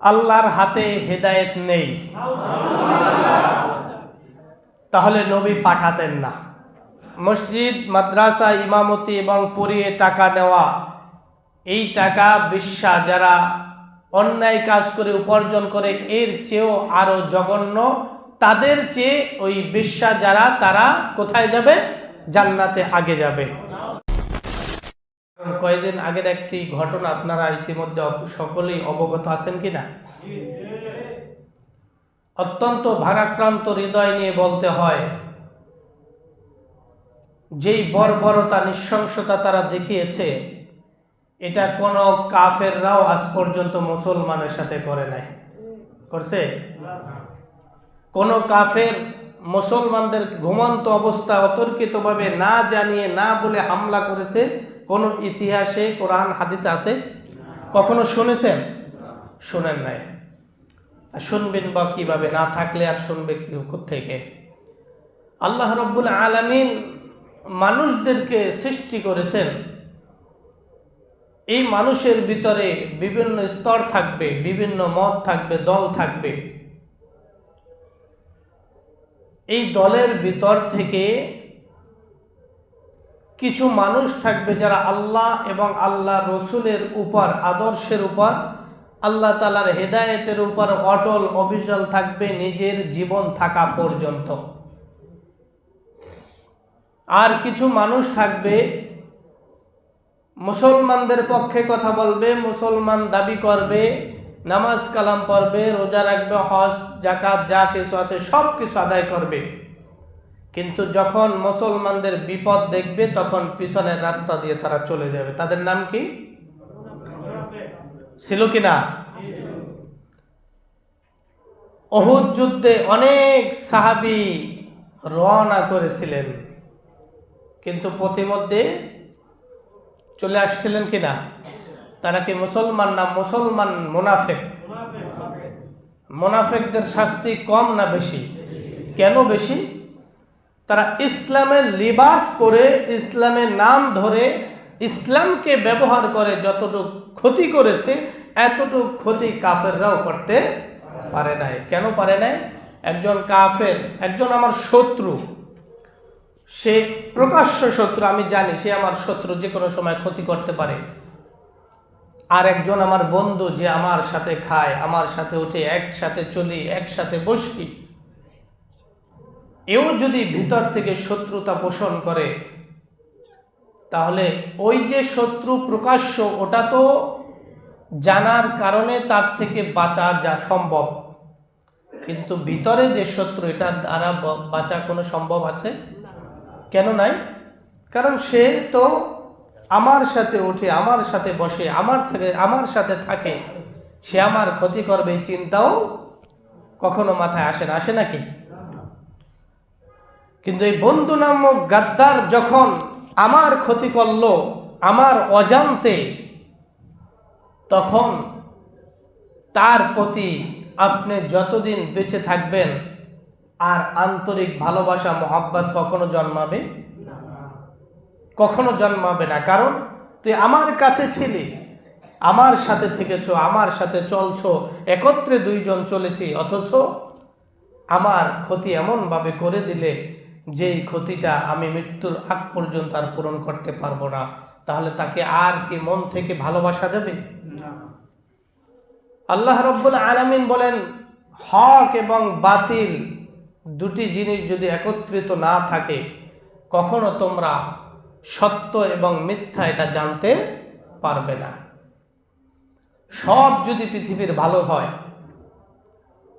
আল্লাহর হাতে হেদায়েত নেই। তাহলে নবী পাঠাতেন না। মসজিদ, মাদ্রাসা, ইমামতি এবং পড়িয়ে টাকা নেওয়া, এই টাকা বিশ্বা যারা অন্যায় কাজ করে, উপার্জন করে, এর চেয়েও আরও জঘন্য। তাদের চেয়ে ওই বিশ্বা যারা, তারা কোথায় যাবে? জান্নাতে আগে যাবে। কয়েকদিন আগের একটি ঘটনা আপনারা ইতিমধ্যে সকলেই অবগত আছেন কিনা অত্যন্ত ভারাক্রান্ত হৃদয় নিয়ে বলতে হয়, যেই বর্বরতা, নৃশংসতা তারা দেখিয়েছে, এটা কোনো কাফেররাও আজ পর্যন্ত মুসলমানের সাথে করে নাই। করছে? কোন কাফের মুসলমানদের ঘুমন্ত অবস্থা অতর্কিতভাবে না জানিয়ে না বলে হামলা করেছে কোন ইতিহাসে, কোরআন, হাদিস আছে? কখনো শুনেছেন? শোনেন নাই। আর শুনবেন বা কীভাবে? না থাকলে আর শুনবে থেকে আল্লাহ রব্বুল আলামিন মানুষদেরকে সৃষ্টি করেছেন। এই মানুষের ভিতরে বিভিন্ন স্তর থাকবে, বিভিন্ন মত থাকবে, দল থাকবে। এই দলের ভিতর থেকে কিছু মানুষ থাকবে যারা আল্লাহ এবং আল্লাহ রসুলের উপর, আদর্শের উপর, আল্লাহ তালার হেদায়েতের উপর অটল, অবিচল থাকবে নিজের জীবন থাকা পর্যন্ত। আর কিছু মানুষ থাকবে, মুসলমানদের পক্ষে কথা বলবে, মুসলমান দাবি করবে, নামাজ কালাম পড়বে, রোজা রাখবে, হজ জাকাত যা কিছু আছে সব কিছু আদায় করবে। কিন্তু যখন মুসলমানদের বিপদ দেখবে, তখন পিছনের রাস্তা দিয়ে তারা চলে যাবে। তাদের নাম কি? ছিল কি না? অহুদ যুদ্ধে অনেক সাহাবি রওনা করেছিলেন, কিন্তু প্রতিমধ্যে চলে আসছিলেন কি না? তারা কি মুসলমান না মুসলমান মোনাফেক। মোনাফেকদের শাস্তি কম না বেশি? কেন বেশি? তারা ইসলামের লিবাস পরে ইসলামের নাম ধরে ইসলামকে ব্যবহার করে যতটুকু ক্ষতি করেছে, এতটুকু ক্ষতি কাফেররাও করতে পারে নাই। কেন পারে নাই? একজন কাফের, একজন আমার শত্রু, সে প্রকাশ্য শত্রু, আমি জানি সে আমার শত্রু, যে কোনো সময় ক্ষতি করতে পারে। আর একজন আমার বন্ধু যে আমার সাথে খায়, আমার সাথে উঠে একসাথে চলি, একসাথে বসি এও যদি ভিতর থেকে শত্রুতা পোষণ করে, তাহলে ওই যে শত্রু প্রকাশ্য, ওটা তো জানার কারণে তার থেকে বাঁচা যা সম্ভব। কিন্তু ভিতরে যে শত্রু এটা দ্বারা বাঁচা কোনো সম্ভব আছে? কেন নাই? কারণ সে তো আমার সাথে উঠে আমার সাথে বসে, আমার থেকে, আমার সাথে থাকে। সে আমার ক্ষতি করবে এই চিন্তাও কখনো মাথায় আসে না। আসে নাকি? কিন্তু এই বন্ধু নামক গাদ্দার যখন আমার ক্ষতি করল, আমার অজান্তে, তখন তার প্রতি আপনি যতদিন বেঁচে থাকবেন, আর আন্তরিক ভালোবাসা, মোহাব্বত কখনো জন্মাবে? কখনো জন্মাবে না। কারণ তুই আমার কাছে ছিলি, আমার সাথে থেকেছো, আমার সাথে চলছো, একত্রে দুইজন চলেছি, অথচ আমার ক্ষতি এমনভাবে করে দিলে যেই ক্ষতিটা আমি মৃত্যুর আগ পর্যন্ত আর পূরণ করতে পারব না তাহলে তাকে আর কি মন থেকে ভালোবাসা যাবে? আল্লাহ রব্বুল আলামিন বলেন হক এবং বাতিল দুটি জিনিস যদি একত্রিত না থাকে কখনো তোমরা সত্য এবং মিথ্যা এটা জানতে পারবে না। সব যদি পৃথিবীর ভালো হয়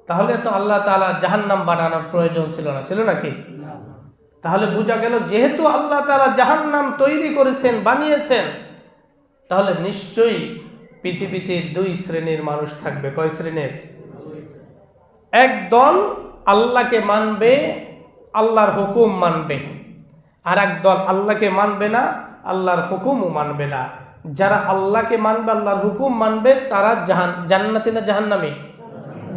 তাহলে তো আল্লাহ তাআলা জাহান্নাম বানানোর প্রয়োজন ছিল না। ছিল নাকি তাহলে বোঝা গেল, যেহেতু আল্লাহ তাআলা জাহান্নাম তৈরি করেছেন, বানিয়েছেন, তাহলে নিশ্চয়ই পৃথিবীতে দুই শ্রেণির মানুষ থাকবে। কয় শ্রেণির? একদল আল্লাহকে মানবে, আল্লাহর হুকুম মানবে। আর এক দল আল্লাহকে মানবে না, আল্লাহর হুকুমও মানবে না। যারা আল্লাহকে মানবে, আল্লাহর হুকুম মানবে, তারা জাহান, জান্নাতি না জাহান্নামী?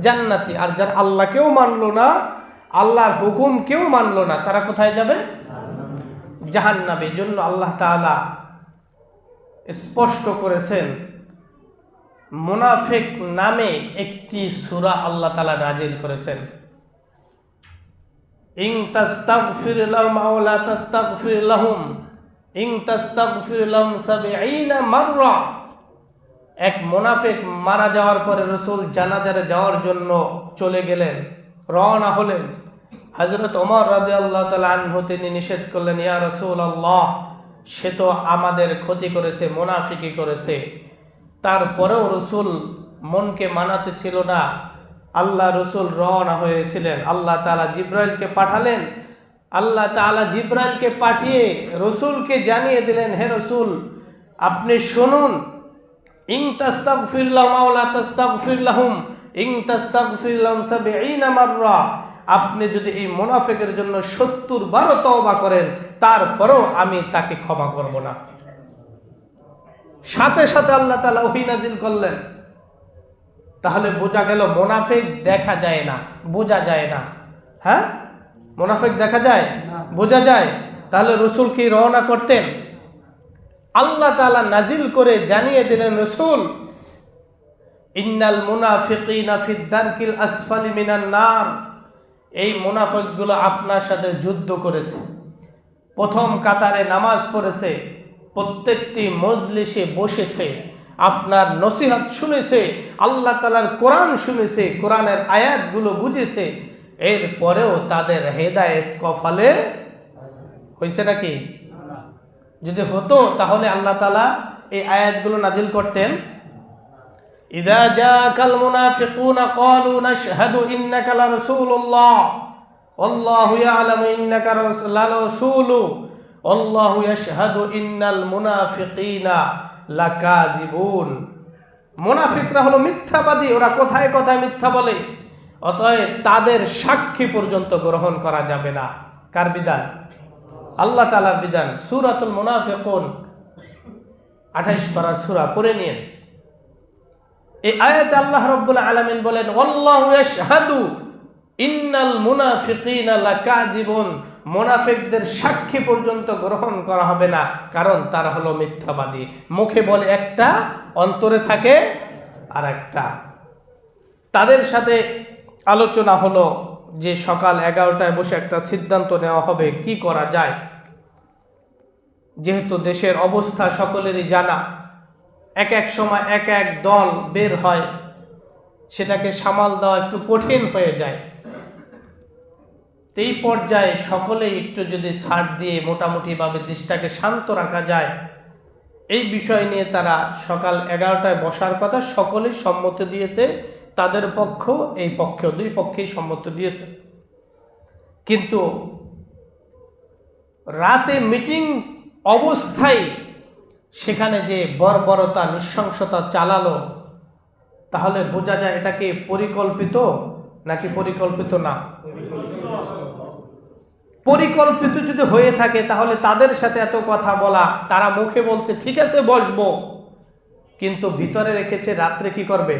জান্নাতি। আর যারা আল্লাহকেও মানলো না আল্লাহর হুকুম কেউ মানলো না, তারা কোথায় যাবে? জাহান্নামে। জন্য আল্লাহ তাআলা স্পষ্ট করেছেন, মুনাফিক নামে একটি সূরা আল্লাহ তাআলা নাজিল করেছেন। ইং তাস্তাগফির লাহুম আও লা তাস্তাগফির ইং তাস্তাগফির লাহুম সাবঈনা মাররা। এক মুনাফিক মারা যাওয়ার পরে রসুল জানাজারে যাওয়ার জন্য চলে গেলেন। রওনা হলেন। হজরত ওমর রাজি আল্লাহ আনহু তিনি নিষেধ করলেন, ইয়া রসুল আল্লাহ সে তো আমাদের ক্ষতি করেছে, মুনাফিকি করেছে। তারপরেও রসুল মনকে মানাতে ছিল না। আল্লাহ রসুল রওনা হয়েছিলেন। আল্লাহ তালা জিব্রাইলকে পাঠালেন। আল্লাহ তালা জিব্রাইলকে পাঠিয়ে রসুলকে জানিয়ে দিলেন, হে রসুল, আপনি শুনুন। ইং তাস্তাগফির লাহুম আও লা তাস্তাগফির আপনি যদি এই মোনাফেকের জন্য 70 বারো তওবা করেন তারপরেও আমি তাকে ক্ষমা করব না। সাথে সাথে আল্লাহ তালা ওহী নাজিল করলেন। তাহলে বোঝা গেল মোনাফেক দেখা যায় না বোঝা যায় না। হ্যাঁ? মোনাফেক দেখা যায়? বোঝা যায়? তাহলে রসুল কি রওনা করতেন? আল্লাহ তাআলা নাজিল করে জানিয়ে দিলেন রসুল ইন্নাল মুনাফিকিনা ফিদ দারকিল আসফালি মিনান নার। এই মুনাফিকগুলো আপনার সাথে যুদ্ধ করেছে। প্রথম কাতারে নামাজ পড়েছে, প্রত্যেকটি মজলিসে বসেছে, আপনার নসিহত শুনেছে, আল্লাহ তালার কোরআন শুনেছে, কোরআনের আয়াতগুলো বুঝেছে, এরপরেও তাদের হেদায়েত কফালে হয়েছে নাকি? যদি হতো তাহলে আল্লাহ তালা এই আয়াতগুলো নাজিল করতেন। إذا جاءك المنافقون قالوا نشهد إنك لرسول الله والله يعلم إنك لرسول والله يشهد إن المنافقين লাকাযিবুন মুনাফিকরা হলো মিথ্যাবাদী ওরা কোথায় কোথায় মিথ্যা বলে অতএব তাদের সাক্ষী পর্যন্ত গ্রহণ করা যাবে না কার বিধান আল্লাহ তালার বিধান সুরাতুল মুনাফিকুন আঠাইশ পারার সুরা পড়ে নিন এই আয়াতে আল্লাহ রব্বুল আলামিন বলেন ইয়াশহাদু ইন্নাল মুনাফিকিনা লাকাযিবুন। মুনাফিকদের সাক্ষী পর্যন্ত গ্রহণ করা হবে না, কারণ তারা হলো মিথ্যাবাদী। মুখে বলে একটা, অন্তরে থাকে আর একটা তাদের সাথে আলোচনা হলো যে সকাল এগারোটায় বসে একটা সিদ্ধান্ত নেওয়া হবে, কি করা যায়? যেহেতু দেশের অবস্থা সকলেরই জানা এক এক সময় এক এক দল বের হয়, সেটাকে সামাল দেওয়া একটু কঠিন হয়ে যায়। এই পর্যায়ে সকলেই একটু যদি ছাড় দিয়ে মোটামুটিভাবে দেশটাকে শান্ত রাখা যায়, এই বিষয় নিয়ে তারা সকাল এগারোটায় বসার কথা সকলেই সম্মতি দিয়েছে, তাদের পক্ষ এই পক্ষ, দুই পক্ষেই সম্মতি দিয়েছে। কিন্তু রাতে মিটিং অবস্থায় সেখানে যে বর্বরতা, নৃশংসতা চালালো, তাহলে বোঝা যায় এটাকে পরিকল্পিত নাকি পরিকল্পিত না? পরিকল্পিত যদি হয়ে থাকে, তাহলে তাদের সাথে এত কথা বলা, তারা মুখে বলছে, ঠিক আছে, বসবো। কিন্তু ভিতরে রেখেছে, রাত্রে কি করবে?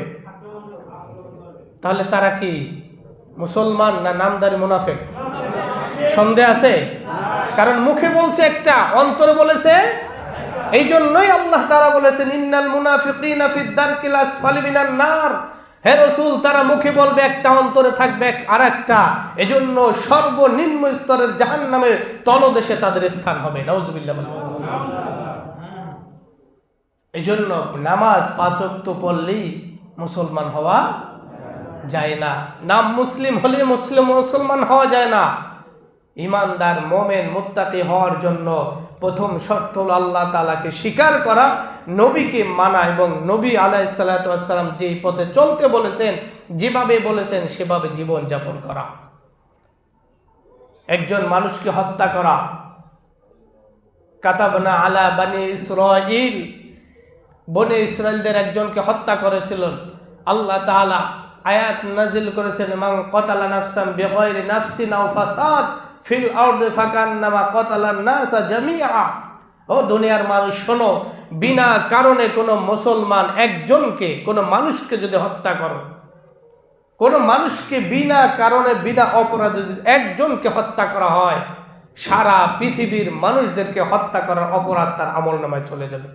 তাহলে তারা কি মুসলমান না নামদারি মুনাফেক? সন্দেহ আছে? কারণ মুখে বলছে একটা, অন্তরে বলেছে এই জন্যই আল্লাহ তারা বলেছেন, ইন্নাল মুনাফিকিনা নার। হে রসুল, তারা মুখে বলবে, একটা অন্তরে থাকবে আর একটা। এজন্য সর্বনিম্ন স্তরের জাহান নামের তলদেশে তাদের স্থান হবে। নওজুবিল্লাহ এই জন্য নামাজ পাঁচক্ত পড়লেই মুসলমান হওয়া যায় না। নাম মুসলিম হলে মুসলিম মুসলমান হওয়া যায় না। ইমানদার, মোমেন, মুত্তাকি হওয়ার জন্য প্রথম শর্ত হল আল্লাহ তালাকে স্বীকার করা, নবীকে মানা এবং নবী আলাহ সাল্লাম যেই পথে চলতে বলেছেন, যেভাবে বলেছেন সেভাবে জীবন যাপন করা। একজন মানুষকে হত্যা করা। কাতাবনা আলা বানি ইসরাইল বনে ইসরায়েলদের একজনকে হত্যা করেছিলেন আল্লাহ তাআলা আয়াত নাজিল করেছেন মাং কতালা নাফসাম বেগয়রি নাফসিন ফাসাদ ফিল আরদে ফাকান্নামা কতালান নাসা জামিআ। ও দুনিয়ার মানুষ, শোনো, বিনা কারণে কোনো মুসলমান একজনকে, কোনো মানুষকে যদি হত্যা করো, কোনো মানুষকে বিনা কারণে, বিনা অপরাধে যদি একজনকে হত্যা করা হয়, সারা পৃথিবীর মানুষদেরকে হত্যা করার অপরাধ তার আমল নামায় চলে যাবে।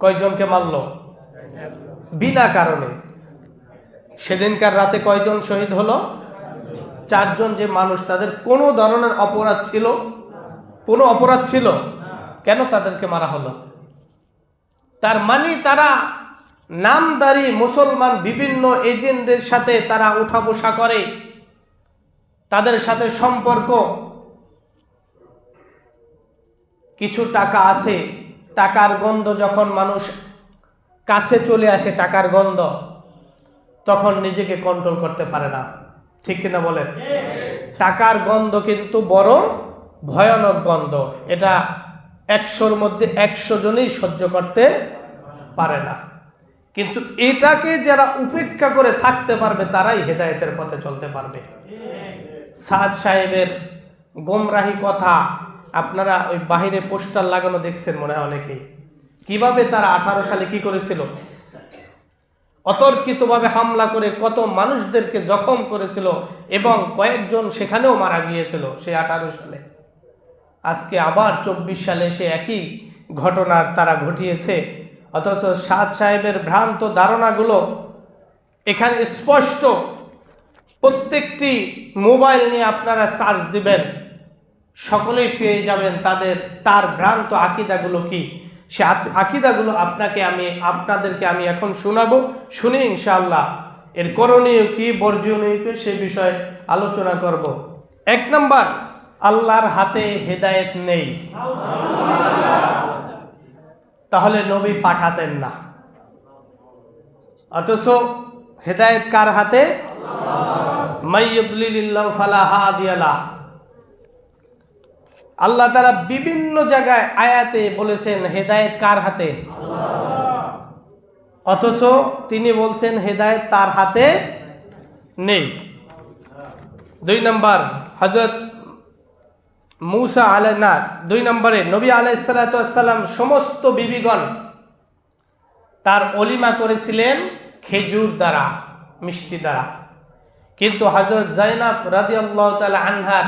কয়জনকে মারল? বিনা কারণে। সেদিনকার রাতে কয়জন শহীদ হলো? চারজন যে মানুষ, তাদের কোনো ধরনের অপরাধ ছিল? কোনো অপরাধ ছিল? কেন তাদেরকে মারা হলো? তার মানে তারা নামদারি মুসলমান বিভিন্ন এজেন্টদের সাথে তারা উঠা বসা করে। তাদের সাথে সম্পর্ক কিছু টাকা আছে। টাকার গন্ধ যখন মানুষ কাছে চলে আসে, টাকার গন্ধ, তখন নিজেকে কন্ট্রোল করতে পারে না। ঠিক কিনা বলেন? টাকার গন্ধ কিন্তু বড় ভয়ানক গন্ধ। এটা একশোর মধ্যে একশো জনই সহ্য করতে পারে না। কিন্তু এটাকে যারা উপেক্ষা করে থাকতে পারবে, তারাই হেদায়েতের পথে চলতে পারবে। সাদ সাহেবের গোমরাহি কথা আপনারা ওই বাহিরে পোস্টার লাগানো দেখছেন মনে হয় অনেকেই। কীভাবে তারা আঠারো সালে কি করেছিল? অতর্কিতভাবে হামলা করে কত মানুষদেরকে জখম করেছিল এবং কয়েকজন সেখানেও মারা গিয়েছিল সে আঠারো সালে। আজকে আবার চব্বিশ সালে সে একই ঘটনার তারা ঘটিয়েছে। অথচ সাদ সাহেবের ভ্রান্ত ধারণাগুলো এখানে স্পষ্ট। প্রত্যেকটি মোবাইল নিয়ে আপনারা সার্চ দিবেন, সকলেই পেয়ে যাবেন তাদের, তার ভ্রান্ত আকিদাগুলো কি? সে আকিদাগুলো আপনাকে আমি, আপনাদেরকে আমি এখন শোনাবো, শুনে ইনশাআল্লাহ এর করণীয় কি, বর্জনীয় কি, সে বিষয়ে আলোচনা করব। এক নম্বর, আল্লাহর হাতে হেদায়েত নেই। তাহলে নবী পাঠাতেন না। অথচ হেদায়েত কার হাতে? মাইয়ুদলিল্লাহু ফালা হাদিয়ালাহ। আল্লাহ তারা বিভিন্ন জায়গায় আয়াতে বলেছেন হেদায়েত কার হাতে? অথচ তিনি বলছেন হেদায়েত তার হাতে নেই। দুই নম্বর হজরত মুসা আলাই না দুই নম্বরে নবী আলাইসালাম সমস্ত বিবিগণ তার অলিমা করেছিলেন খেজুর দ্বারা মিষ্টি দ্বারা। কিন্তু হজরত জাইনাব রাজি আল্লাহ তালা আনহার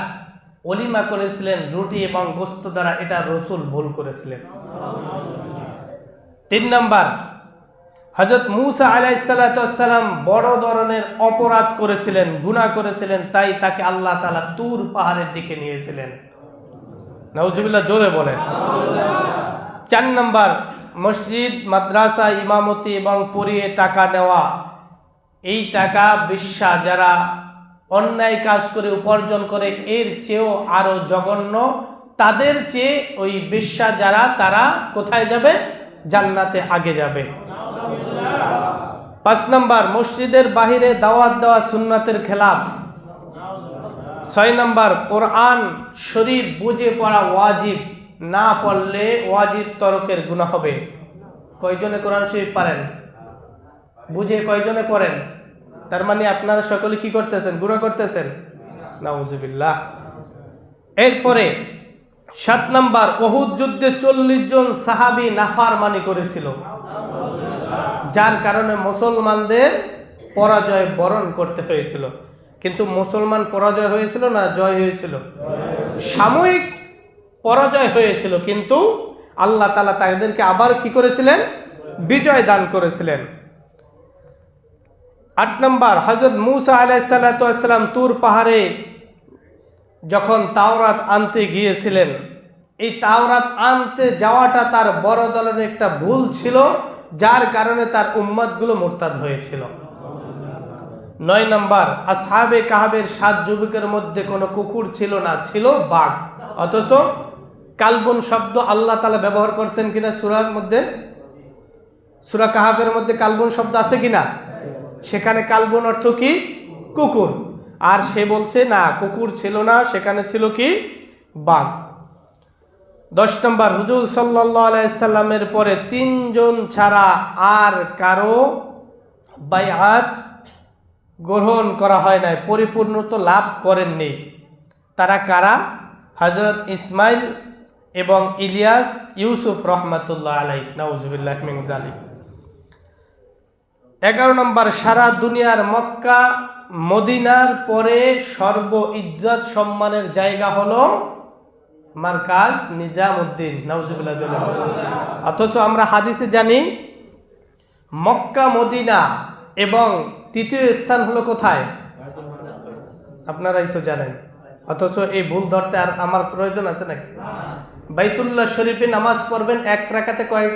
অলিমা করেছিলেন রুটি এবং গোস্ত দ্বারা এটা রসুল ভুল করেছিলেন। তিন নম্বর হজরত মুসা আলাইসাল্লাম বড় ধরনের অপরাধ করেছিলেন, গুনাহ করেছিলেন, তাই তাকে আল্লাহ তালা তুর পাহাড়ের দিকে নিয়েছিলেন। নওজুবিল্লাহ জোরে বলেন। চার নম্বর, মসজিদ, মাদ্রাসা, ইমামতি এবং পড়িয়ে টাকা নেওয়া। এই টাকা বিশ্বা যারা অন্যায় কাজ করে, উপার্জন করে, এর চেয়েও আরও জঘন্য। তাদের চেয়ে ওই বিশ্বা যারা, তারা কোথায় যাবে? জান্নাতে আগে যাবে। পাঁচ নম্বর, মসজিদের বাহিরে দাওয়াত দেওয়া সুন্নাতের খেলাফ। ছয় নম্বর, কোরআন শরীফ বুঝে পড়া ওয়াজিব। না পড়লে ওয়াজিব তরকের গুণা হবে। কয়জনে কোরআন শরীফ পারেন? বুঝে কয়জনে পড়েন? তার মানে আপনারা সকলে কি করতেছেন? গুণা করতেছেন? নাউজুবিল্লাহ। এরপরে সাত নাম্বার, ওহুদ যুদ্ধে চল্লিশ জন সাহাবি নাফার মানি করেছিল। যার কারণে মুসলমানদের পরাজয় বরণ করতে হয়েছিল। কিন্তু মুসলমান পরাজয় হয়েছিল না জয় হয়েছিল? সাময়িক পরাজয় হয়েছিল, কিন্তু আল্লাহ তালা তাদেরকে আবার কি করেছিলেন? বিজয় দান করেছিলেন। আট নম্বর হজরত মুসা আলাইসাল্লাম তুর পাহাড়ে যখন তাওরাত আনতে গিয়েছিলেন, এই তাওরাত আনতে যাওয়াটা তার বড় দলের একটা ভুল ছিল, যার কারণে তার উম্মতগুলো মোরতাদ হয়েছিল। নয় নম্বর, আসহাবে কাহাবের সাত যুবকের মধ্যে কোনো কুকুর ছিল না, ছিল বাঘ। অথচ কালবন শব্দ আল্লাহ তালা ব্যবহার করছেন কিনা সুরার মধ্যে? সুরা কাহাবের মধ্যে কালবন শব্দ আছে কিনা? সেখানে কালবন অর্থ কি? কুকুর। আর সে বলছে, না, কুকুর ছিল না, সেখানে ছিল কি? বাঘ। দশ নম্বর, হুজুর সাল্লামের পরে তিনজন ছাড়া আর কারও বাইআত গ্রহণ করা হয় নাই পরিপূর্ণ তো লাভ করেননি। তারা কারা? হজরত ইসমাইল এবং ইলিয়াস ইউসুফ রহমতুল্লাহ আলাই নওয়াজুবিল্লাহ মিনজালি এগারো নম্বর, সারা দুনিয়ার মক্কা, মদিনার পরে সর্ব ইজ্জত সম্মানের জায়গা হলো মার্কাজ নিজামউদ্দিন নাউজুবিল্লাহ অথচ আমরা হাদিসে জানি, মক্কা, মদিনা এবং তৃতীয় স্থান হলো কোথায়? আপনারাই তো জানেন। অথচ এই ভুল ধরতে আর আমার প্রয়োজন আছে নাকি? বাইতুল্লাহ শরীফে নামাজ পড়বেন এক কয়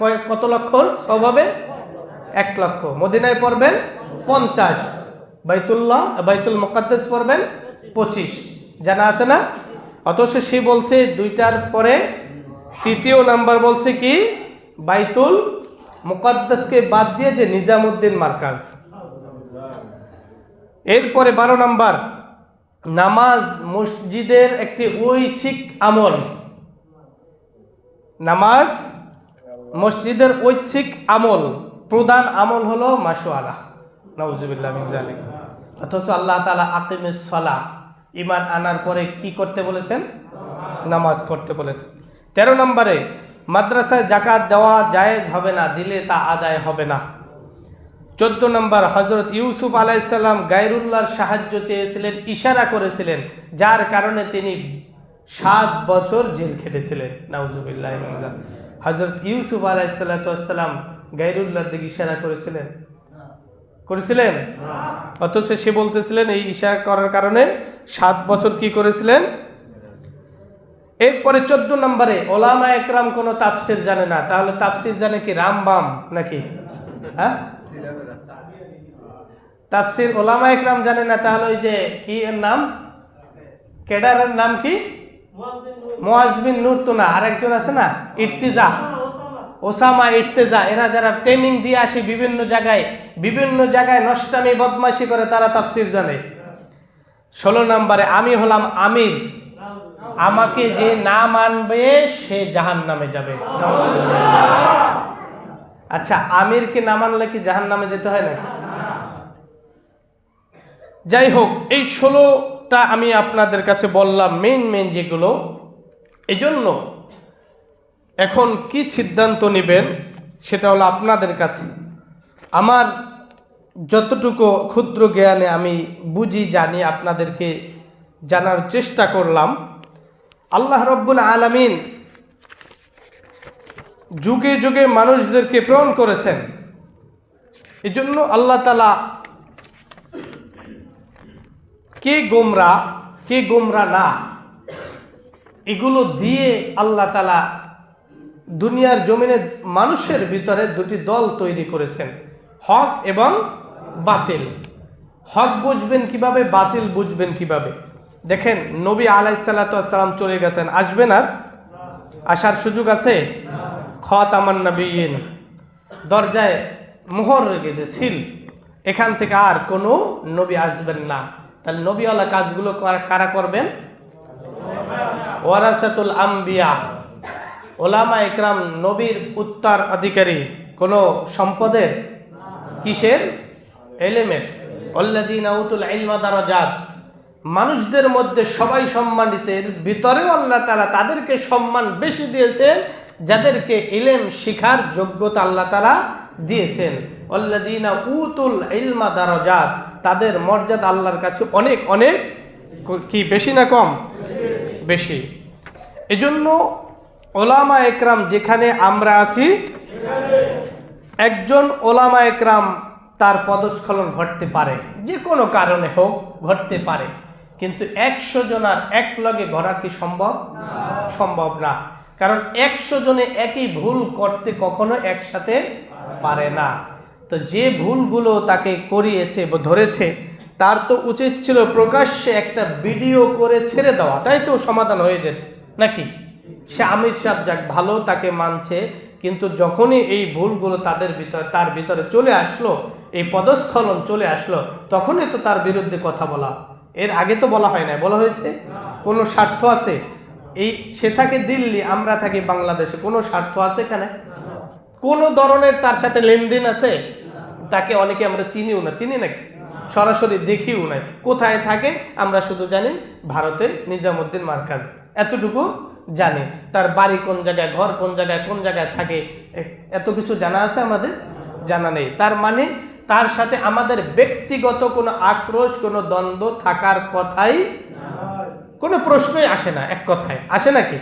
কয় কত লক্ষ? স্বভাবে এক লক্ষ। মদিনায় পড়বেন পঞ্চাশ। বাইতুল্লাহ, বাইতুল মোকাদ্দেস পড়বেন পঁচিশ। জানা আছে না? অথচ সে বলছে দুইটার পরে তৃতীয় নাম্বার বলছে কি? বাইতুল মুকাদ্দাসকে বাদ দিয়ে যে নিজামুদ্দিন মার্কাজ। এরপরে বারো নাম্বার, নামাজ মসজিদের একটি ঐচ্ছিক আমল। নামাজ মসজিদের ঐচ্ছিক আমল। প্রধান আমল হলো মাসোয়ালা নওজুবিল্লাহ মিন জালিক অথচ আল্লাহ তালা আকিমিস সলা ইমান আনার পরে কি করতে বলেছেন? নামাজ করতে বলেছেন। তেরো নম্বরে, মাদ্রাসায় জাকাত দেওয়া জায়েজ হবে না, দিলে তা আদায় হবে না। চোদ্দ নম্বর হজরত ইউসুফ আলাইসাল্লাম গায়রুল্লাহর সাহায্য চেয়েছিলেন, ইশারা করেছিলেন, যার কারণে তিনি সাত বছর জেল খেটেছিলেন। নাউজুবিল্লাহ হজরত ইউসুফ আলাইসাল্লাম গায়রুল্লাহর দিকে ইশারা করেছিলেন? করেছিলেন? অথচ সে বলতেছিলেন এই ইশারা করার কারণে সাত বছর কি করেছিলেন? এরপরে চোদ্দ নম্বরে ওলামা একরাম কোনো তাফসির জানে না। তাহলে তাফসির জানে কি রামবাম নাকি? হ্যাঁ? তাফসির ওলামা একরাম জানে না তাহলে ওই যে কি এর নাম? কেডারের নাম কি? মোয়াজবিন নূর তো না আরেকজন আছে না? ইর্তিজা। ওসামা ইর্তেজা, এরা যারা ট্রেনিং দিয়ে আসে বিভিন্ন জায়গায় বিভিন্ন জায়গায় নষ্টামি, বদমাশি করে, তারা তাফসির জানে। ষোলো নম্বরে, আমি হলাম আমির। আমাকে যে না মানবে, সে জাহান নামে যাবে। আচ্ছা আমিরকে না মানলে কি জাহান নামে যেতে হয় নাকি? যাই হোক, এই ষোলোটা আমি আপনাদের কাছে বললাম মেন মেন যেগুলো। এজন্য এখন কি সিদ্ধান্ত নেবেন, সেটা হলো আপনাদের কাছে। আমার যতটুকু ক্ষুদ্র জ্ঞানে আমি বুঝি, জানি, আপনাদেরকে জানার চেষ্টা করলাম। আল্লাহ রব্বুল আলামিন যুগে যুগে মানুষদেরকে প্রেরণ করেছেন। এজন্য আল্লাহ তালা কে গোমরা কে গোমরা না, এগুলো দিয়ে আল্লাহ তালা দুনিয়ার জমিনে মানুষের ভিতরে দুটি দল তৈরি করেছেন, হক এবং বাতিল। হক বুঝবেন কীভাবে, বাতিল বুঝবেন কীভাবে? দেখেন, নবী আলাইসাল্লাতাম চলে গেছেন, আসবেন আর? আসার সুযোগ আছে? খত আমার নবীন দরজায় মোহর রেখেছে সিল, এখান থেকে আর কোনো নবী আসবেন না। তাহলে নবীওয়ালা কাজগুলো কারা করবেন? ওয়ারাসাতুল আম্বিয়া। ওলামা একরাম নবীর উত্তর আধিকারী কোনো সম্পদের? কিসের? এলেমের। মানুষদের মধ্যে সবাই সম্মানিত এর ভিতরেও আল্লাহ তালা তাদেরকে সম্মান বেশি দিয়েছেন, যাদেরকে ইলেম শিখার যোগ্যতা আল্লাহ তালা দিয়েছেন। অল্লাদিনা উতুল ইলমা দারাজাত, তাদের মর্যাদা আল্লাহর কাছে অনেক অনেক, কি বেশি না কম? বেশি। এজন্য ওলামা একরাম যেখানে আমরা আছি, একজন ওলামা একরাম তার পদস্খলন ঘটতে পারে, যে কোনো কারণে হোক ঘটতে পারে, কিন্তু একশো জনার এক লগে ঘটা কি সম্ভব? সম্ভব না। কারণ একশো জনে একই ভুল করতে কখনো একসাথে পারে না। তো যে ভুলগুলো তাকে করিয়েছে বা ধরেছে, তার তো উচিত ছিল প্রকাশ্যে একটা ভিডিও করে ছেড়ে দেওয়া। তাই তো সমাধান হয়ে যেত, নাকি? সে আমির সাহেব যাক, ভালো তাকে মানছে, কিন্তু যখনই এই ভুলগুলো তাদের ভিতরে, তার ভিতরে চলে আসলো, এই পদস্খলন চলে আসলো, তখনই তো তার বিরুদ্ধে কথা বলা। এর আগে তো বলা হয় না বলা হয়েছে? কোনো স্বার্থ আছে? এই সে থাকে দিল্লি, আমরা থাকি বাংলাদেশে, কোনো স্বার্থ আছে এখানে? কোনো ধরনের তার সাথে লেনদেন আছে? তাকে অনেকে আমরা চিনিও না, চিনি নাকি? সরাসরি দেখিও নাই। কোথায় থাকে, আমরা শুধু জানি ভারতের নিজামুদ্দিন মার্কাজ। এতটুকু। জানি। তার বাড়ি কোন জায়গায় ঘর কোন জায়গায় কোন জায়গায় থাকে এত কিছু জানা আছে আমাদের? জানা নেই। তার মানে তার সাথে আমাদের ব্যক্তিগত কোনো আক্রোশ কোনো দ্বন্দ্ব থাকার কথাই কোনো প্রশ্নই আসে না এক কথায়। আসে নাকি?